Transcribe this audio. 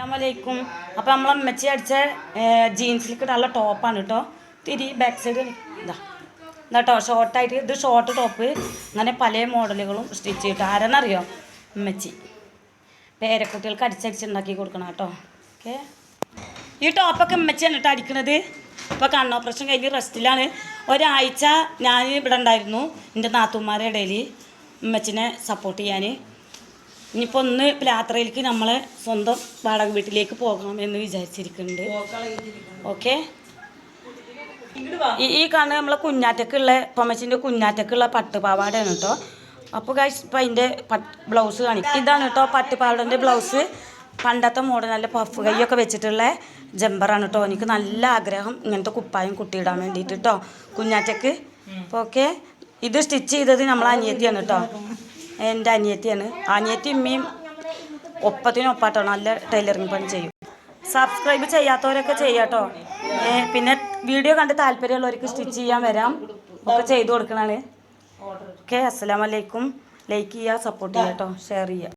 അസ്സലാമലൈക്കും. അപ്പോൾ നമ്മൾ അമ്മച്ചി അടിച്ച ജീൻസിലേക്ക് നല്ല ടോപ്പാണ് കേട്ടോ തിരി ബാക്ക് സൈഡ് ഇതാ. ഇതാട്ടോ ഷോർട്ടായിട്ട് ഇത് ഷോർട്ട് ടോപ്പ് അങ്ങനെ പല മോഡലുകളും സ്റ്റിച്ച് ചെയ്തിട്ട്. ആരെന്നറിയോ? അമ്മച്ചി പേരക്കുട്ടികൾക്ക് അടിച്ചടിച്ചുണ്ടാക്കി കൊടുക്കണം കേട്ടോ ഓക്കെ. ഈ ടോപ്പൊക്കെ അമ്മച്ചിയാണ് കേട്ടോ അടിക്കണത്. ഇപ്പോൾ കണ്ണ് ഓപ്പറേഷൻ കഴിഞ്ഞ് റെസ്റ്റിലാണ് ഒരാഴ്ച ഞാൻ ഇവിടെ ഉണ്ടായിരുന്നു. എന്റെ നാത്തുമാരുടെ ഇടയിൽ അമ്മച്ചിനെ സപ്പോർട്ട് ചെയ്യാൻ ഇനിയിപ്പോൾ ഒന്ന് യാത്രയിലേക്ക് നമ്മളെ സ്വന്തം വാടക വീട്ടിലേക്ക് പോകാം എന്ന് വിചാരിച്ചിരിക്കുന്നുണ്ട്. ഓക്കെ ഈ ഈ കാണുന്ന നമ്മളെ കുഞ്ഞാറ്റക്കുള്ള പൊമ്മച്ചിന്റെ കുഞ്ഞാറ്റക്കുള്ള പട്ടുപാവാടയാണ് കേട്ടോ അപ്പോൾ ഇപ്പം അതിന്റെ പട്ട് ബ്ലൗസ് കാണിക്കും. ഇതാണ് കേട്ടോ പട്ടുപാവാടന്റെ ബ്ലൗസ് പണ്ടത്തെ മോഡൽ നല്ല പഫ് കൈയൊക്കെ വെച്ചിട്ടുള്ള ജമ്പറാണ് കേട്ടോ എനിക്ക് നല്ല ആഗ്രഹം ഇങ്ങനത്തെ കുപ്പായം കുട്ടിയിടാൻ വേണ്ടിയിട്ട് കേട്ടോ കുഞ്ഞാറ്റക്ക്. അപ്പോൾ ഓക്കെ ഇത് സ്റ്റിച്ച് ചെയ്തത് നമ്മളെ അനിയത്തിയാണ് കേട്ടോ എന്റെ അനിയത്തിയാണ്. അനിയത്തി ഉമ്മയും ഒപ്പത്തിനൊപ്പാട്ടോ നല്ല ടൈലറിങ് പണി ചെയ്യും. സബ്സ്ക്രൈബ് ചെയ്യാത്തവരൊക്കെ ചെയ്യാട്ടോ. പിന്നെ വീഡിയോ കണ്ട് താല്പര്യമുള്ളവർക്ക് സ്റ്റിച്ച് ചെയ്യാൻ വരാം. ഒക്കെ ചെയ്തു കൊടുക്കണാണ്. ഓക്കെ അസ്സലാമലൈക്കും ലൈക്ക് ചെയ്യുക സപ്പോർട്ട് ചെയ്യാട്ടോ കേട്ടോ ഷെയർ ചെയ്യുക.